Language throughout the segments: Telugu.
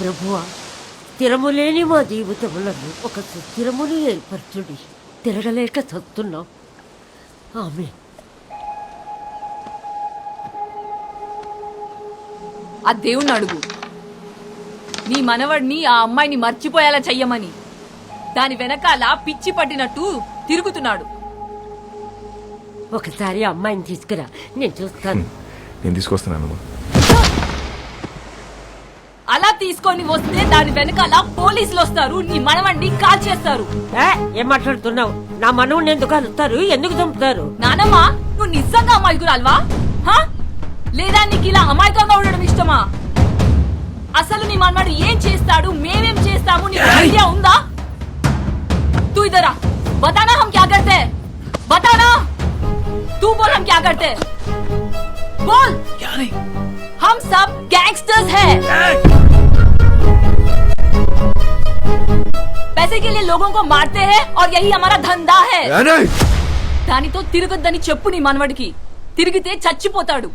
ప్రభువా స్థిరములేని మా జీవితములను ఒక సుస్థిరముని ఏర్పరచుడి. తిరగలేక చస్తున్నాం ఆమె ఆ దేవుణ్ణి అడుగు. నీ మనవడిని ఆ అమ్మాయిని మర్చిపోయేలా చెయ్యమని. దాని వెనకాల పిచ్చి పట్టినట్టు తిరుగుతున్నాడు. ఒకసారి ఆ అమ్మాయిని తీసుకురా. నేను చూస్తాను. నేను తీసుకొస్తున్నాను తీసుకొని వస్తే దాని వెనకాల పోలీసులు వస్తారు నీ మనవడిని కాల్ చేస్తారు ఏ, ఏం మాట్లాడుతున్నావు నా మనవుని ఎందుకు అలుస్తారు ఎందుకు చంపుతారు నానమ్మ నువ్వు నిజంగా అమాయకురాల్వా హా? లేదా నీకు ఇలా అమాయకంగా ఉండడం ఇష్టమా అసలు నీ మనవాడు ఏం చేస్తాడు మేమేం చేస్తాము నీకు ఐడియా ఉందా तू इधर आ बताना हम क्या करते हैं बताना तू बोल हम क्या करते हैं बोल हम सब गैंगस्टर्स हैं पैसे के लिए लोगों को मारते हैं और यही हमारा धंधा है దానితో తిరగొద్దని చెప్పు నీ మనవడికి తిరిగితే చచ్చిపోతాడు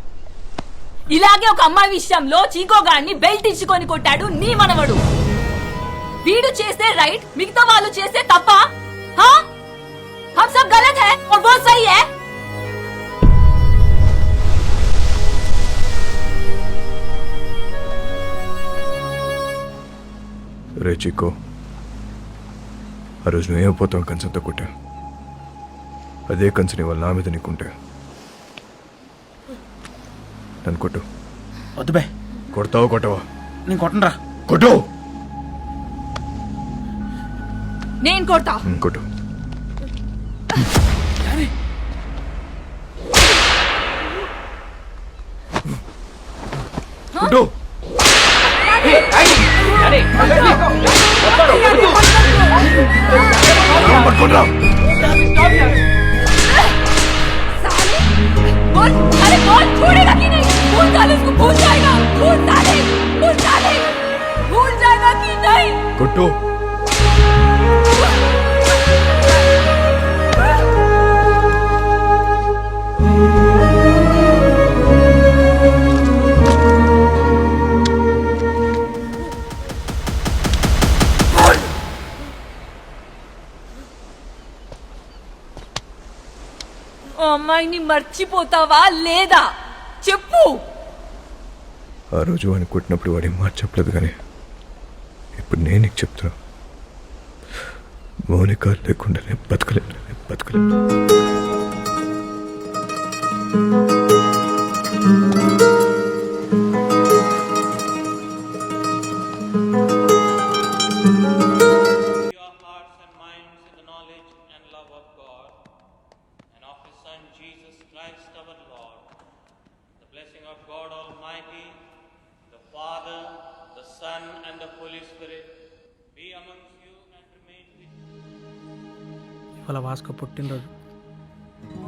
ఇలాగే ఒక అమ్మాయి విషయంలో చీకోగాన్ని బెల్ట్ ఇచ్చుకొని కొట్టాడు నీ మనవడు వీడు చేస్తే రైట్ మిగతా వాళ్ళు చేస్తే తప్ప హా? हम सब गलत है और वो सही है రే చిక్కో ఆ రోజు నువ్వేమైపోతావు కంచంతో కొట్టా అదే కంచని వాళ్ళ నా మీద నీకుంటే నన్ను కొట్టు వద్దు బే కొడతావు కొట్టవా నేను కొట్టనరా కొట్టు నేను కొడతా ఉమ్, కొట్టు కొట్టు पटकोड़ा साले बोल अरे बोल छोड़ेगा कि नहीं। भूल साले इसको भूल जाएगा भूल साले भूल साले भूल जाएगा कि नहीं। गुड्डू। అమ్మాయిని మర్చిపోతావా లేదా? చెప్పు. ఆ రోజు వాడిని కొట్టినప్పుడు వాడి మాట చెప్పలేదు కానీ ఇప్పుడు నేను నీకు చెప్తున్నా. మౌనిక లేకుండా నేను బతకలేను నేను బతకలేను. Blessing of God Almighty, the Father, the Son, and the Holy Spirit be amongst you and remain with you. ఇవాళ వాస్క పుట్టినరోజు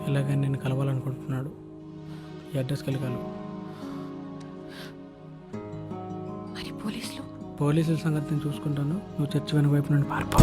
ఎలాగని నేను కలవాలనుకుంటున్నాడు ఈ అడ్రస్కి వెళ్ళి కలవు మరి పోలీసులు పోలీసుల సంగతి నేను చూసుకుంటాను నువ్వు చర్చి వెనక వైపు నుండి పారిపో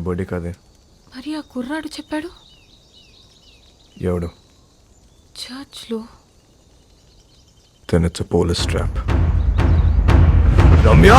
బర్త్డే కాదే మరి ఆ కుర్రాడు చెప్పాడు? ఎవడు? చర్చ్లో. It's a police trap. Ramya!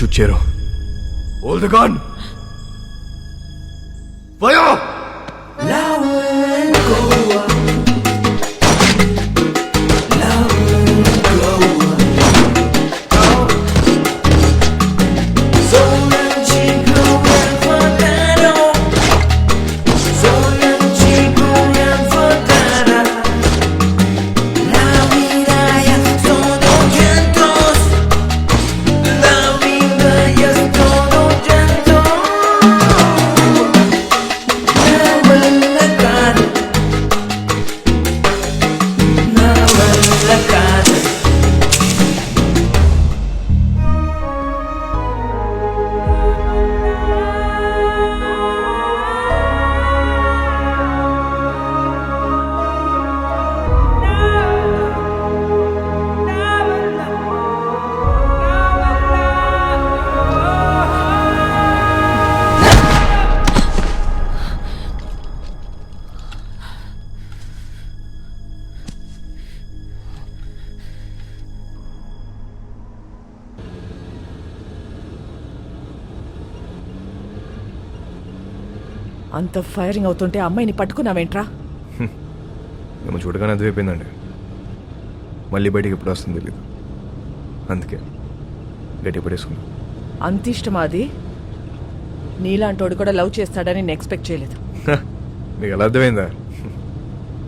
Shoot చేయరు. ఓల్డ్ గాన్ ఫైర్ అంత ఫైరింగ్ అవుతుంటే అమ్మాయిని పట్టుకున్నావేంట్రా? మేము చూడగానే అర్థమైపోయిందండి. మళ్ళీ బయటికి ఎప్పుడు వస్తుంది తెలియదు అందుకే గట్టి పడేసుకున్నాం. అంత ఇష్టమా అది? నీలాంటోడు కూడా లవ్ చేస్తాడని నేను ఎక్స్పెక్ట్ చేయలేదు. మీకు ఎలా అర్థమైందా?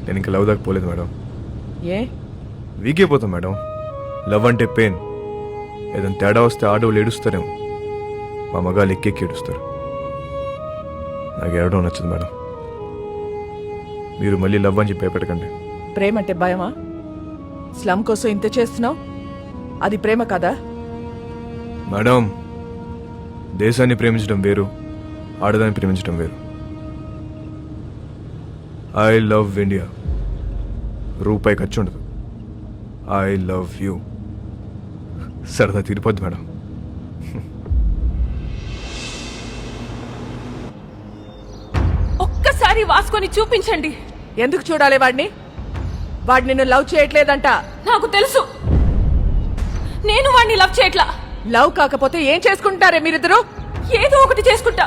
నేను ఇంకా లవ్ దాకా పోలేదు మేడం. ఏ? వీక్ అయిపోతాం మేడం. లవ్ అంటే పెయిన్. ఏదైనా తేడా వస్తే ఆడవాళ్ళు ఏడుస్తారేమో. మా మగాళ్ళు ఎక్కెక్కి ఏడుస్తారు. నాకు ఏడవడం నచ్చదు మేడం. మీరు మళ్ళీ లవ్ అని చెప్పి భయపెట్టకండి. ప్రేమ అంటే భయమా? స్లమ్ కోసం ఇంత చేస్తున్నావు? అది ప్రేమ కదా? మేడం దేశాన్ని ప్రేమించడం వేరు ఆడదాన్ని ప్రేమించడం వేరు. ఐ లవ్ ఇండియా రూపాయి ఖర్చు ఉండదు. ఐ లవ్ యూ సరదా తీరిపోద్ది మేడం. ఒక్కసారి వాసుకొని చూపించండి. ఎందుకు చూడాలి వాడిని? వాడు నిన్ను లవ్ చేయట్లేదంట. నాకు తెలుసు. నేను వాడిని లవ్ చేయట్లా. లవ్ కాకపోతే ఏం చేసుకుంటారే మీరిద్దరు? ఏదో ఒకటి చేసుకుంటా.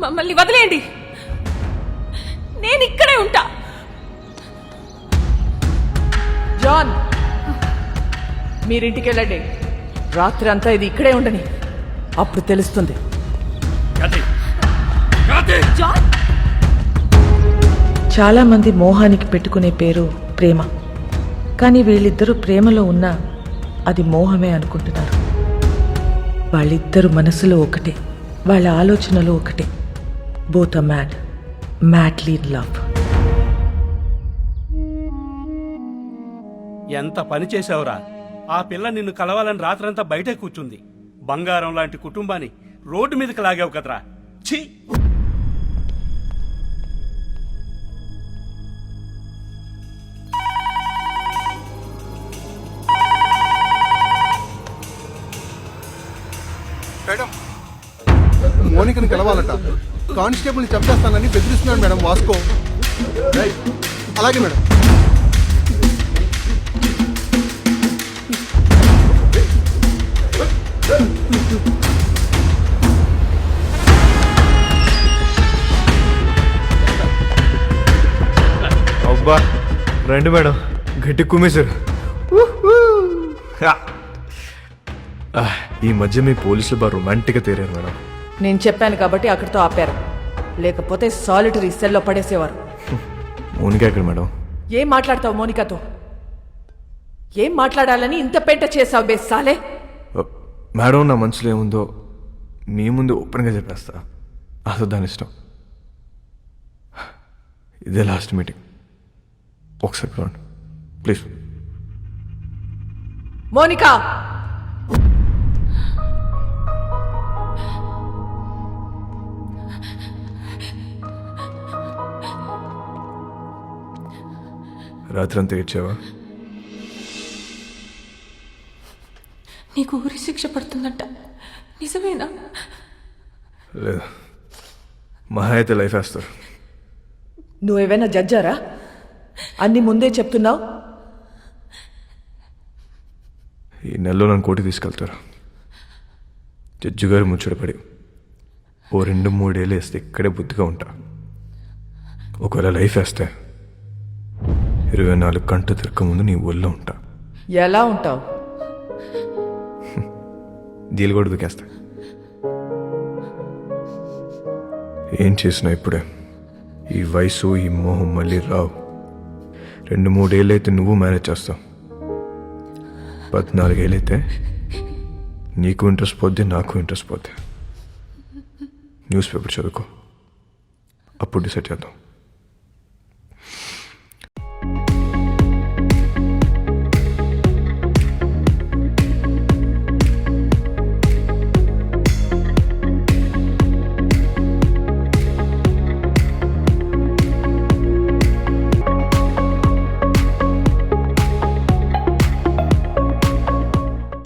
మమ్మల్ని వదిలేయండి. నేను ఇక్కడే ఉంటా. జాన్ మీరింటికి వెళ్ళండి. రాత్రి అంతా ఇది ఇక్కడే ఉండని. అప్పుడు తెలుస్తుంది. జాన్! చాలామంది మోహానికి పెట్టుకునే పేరు ప్రేమ. కానీ వీళ్ళిద్దరూ ప్రేమలో ఉన్నా అది మోహమే అనుకుంటున్నారు. వాళ్ళిద్దరు మనసులో ఒకటే వాళ్ళ ఆలోచనలు ఒకటే. Both a mad madly love ఎంత పని చేసావురా ఆ పిల్ల నిన్ను కలవాలని రాత్రంతా బయటే కూర్చుంది. బంగారం లాంటి కుటుంబాన్ని రోడ్డు మీదకి లాగావు కదరా. ఛీ! మోనికని కలవాలట. కానిస్టేబుల్ని చంపేస్తానని బెదిరిస్తున్నాడు మేడం వాస్కో. అలాగే మేడం. అబ్బా రండి మేడం. గట్టి కుమ్మేశారు. ఈ మధ్య మీ పోలీసులు బాగా రొమాంటిక్గా తేరారు మేడం. నేను చెప్పాను కాబట్టి అక్కడితో ఆపారు. లేకపోతే సాలిటరీ సెల్లో పడేసేవారు. మౌనిక ఎక్కడ మేడం? ఏం మాట్లాడతావు మోనికాతో? ఏం మాట్లాడాలని ఇంత పెంట చేసావు బే సాలే మేడం నా మనసులో ఏముందో మీ ముందు ఓపెన్గా చెప్పేస్తా. అసలు దాని ఇష్టం. ఇదే లాస్ట్ మీటింగ్ ఒకసారి ప్లీజ్ మోనికా! రాత్రి అంతా ఏడ్చావా? నీకు ఊరి శిక్ష పడుతుందంట. నిజమేనా? లేదు. మహా అయితే లైఫ్ వేస్తారు. నువ్వేమైనా జడ్జారా? అన్ని ముందే చెప్తున్నావు? ఈ నెలలో నన్ను కోటి తీసుకెళ్తారు. జడ్జి గారు ముచ్చటపడి ఓ రెండు మూడేళ్ళు వేస్తే ఇక్కడే బుద్ధిగా ఉంటా. ఒకవేళ లైఫ్ వేస్తే ఇరవై నాలుగు గంటలు తిరగక ముందు నీ ఒళ్ళో ఉంటా. ఎలా ఉంటావు? దీలు కూడా దుకేస్తా. ఏం చేసినా ఇప్పుడే. ఈ వయసు ఈ మోహం మళ్ళీ రావు. రెండు మూడేళ్ళు అయితే నువ్వు మేనేజ్ చేస్తావు. పద్నాలుగేళ్ళు అయితే నీకు ఇంట్రెస్ట్ పోద్ది నాకు ఇంట్రెస్ట్ పోద్ది న్యూస్ పేపర్ చదువుకో. అప్పుడు డిసైడ్ చేద్దాం.